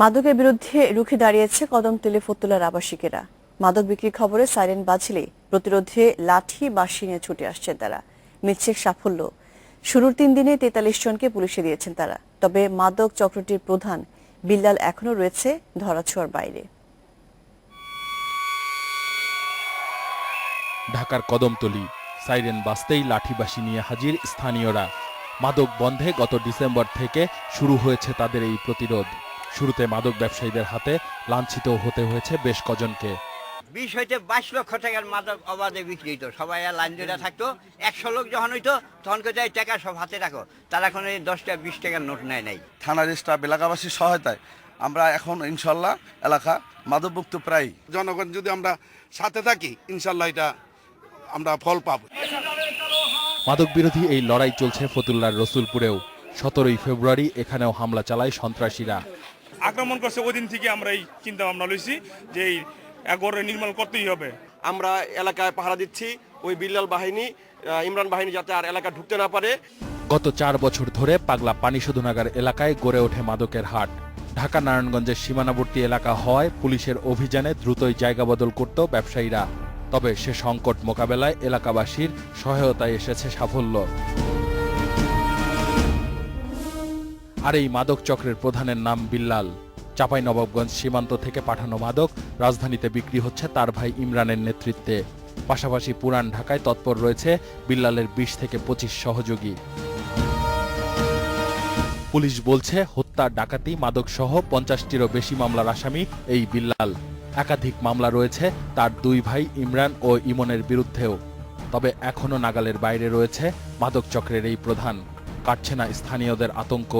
মাদকের বিরুদ্ধে রুখে দাঁড়িয়েছে কদমতলী ফতুল্লার আবাসিকেরা। মাদক বিক্রির খবরে সাইরেন বাজলে প্রতিরোধে লাঠি বাঁশি নিয়ে ছুটে আসছেন তারা। মিলছে সাফল্য। শুরুর তিন দিনে তেতাল্লিশ জনকে পুলিশে দিয়েছেন তারা। তবে মাদক চক্রটির প্রধান বিল্লাল এখনও রয়েছে ধরাছোঁয়ার বাইরে। ঢাকার কদমতলী, সাইরেন বাজতেই লাঠিবাসী নিয়ে হাজির স্থানীয়রা। মাদক বন্ধে গত ডিসেম্বর থেকে শুরু হয়েছে তাদের এই প্রতিরোধ। শুরুতে মাদক ব্যবসায়ীদের হাতে লাঞ্ছিত হতে হয়েছে বেশ কজনকে। বিশ হইতে বাইশ লক্ষ টাকার মাদক অবাধে বিক্রি হইতো। সবাই আর লাইন ধরে থাকতো। একশো লোক যখন হইতো তখন কে টাকা সব হাতে রাখো। তারা এখন এই দশ টাকা বিশ টাকার নোট নেয় নাই। থানার স্টাফ এলাকাবাসীর সহায়তায় আমরা এখন ইনশাল্লাহ এলাকা মাদকমুক্ত প্রায় জনগণ যদি আমরা সাথে থাকি ইনশাল্লাহ এটা আমরা ফল পাবো। মাদক বিরোধী এই লড়াই চলছে ফতুল্লার রসুলপুরেও। সতেরোই ফেব্রুয়ারি এখানেও হামলা চালায় সন্ত্রাসীরা। আক্রমণ করছে ওই দিন থেকে আমরা এই চিন্তা ভাবনা লইছি যে এই একবারে নির্মাণ করতেই হবে। আমরা এলাকায় পাহারা দিচ্ছি ওই বিল্লাল বাহিনী ইমরান বাহিনী যাতে আর এলাকা ঢুকতে না পারে। গত চার বছর ধরে পাগলা পানি শোধনাগার এলাকায় গড়ে ওঠে মাদকের হাট। ঢাকা নারায়ণগঞ্জের সীমানাবর্তী এলাকা হওয়ায় পুলিশের অভিযানে দ্রুতই জায়গা বদল করত ব্যবসায়ীরা। তবে সে সংকট মোকাবেলায় এলাকাবাসীর সহায়তায় এসেছে সাফল্য। আর এই মাদক চক্রের প্রধানের নাম বিল্লাল। চাঁপাইনবাবগঞ্জ সীমান্ত থেকে পাঠানো মাদক রাজধানীতে বিক্রি হচ্ছে তার ভাই ইমরানের নেতৃত্বে। পাশাপাশি পুরান ঢাকায় তৎপর রয়েছে বিল্লালের বিশ থেকে পঁচিশ সহযোগী। পুলিশ বলছে, হত্যা, ডাকাতি মাদক সহ পঞ্চাশটিরও বেশি মামলার আসামি এই বিল্লাল। একাধিক মামলা রয়েছে তার দুই ভাই ইমরান ও ইমনের বিরুদ্ধেও। তবে এখনও নাগালের বাইরে রয়েছে মাদক চক্রের এই প্রধান। কাটছে না স্থানীয়দের আতঙ্ক।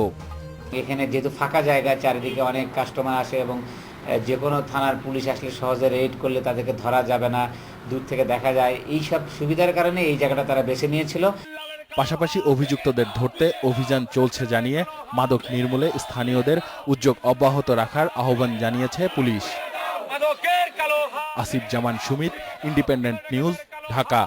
এখানে যেহেতু ফাঁকা জায়গা চারিদিকে অনেক কাস্টমার আসে এবং যে কোনো থানার পুলিশ আসলে সহজে রেড করলে তাদেরকে ধরা যাবে না দূর থেকে দেখা যায়। এই সব সুবিধার কারণে এই জায়গাটা তারা বেছে নিয়েছিল। পাশাপাশি অভিযুক্তদের ধরতে অভিযান চলছে জানিয়ে মাদক নির্মূলে স্থানীয়দের উদ্যোগ অব্যাহত রাখার আহ্বান জানিয়েছে police. Asif Zaman Sumit independent news Dhaka.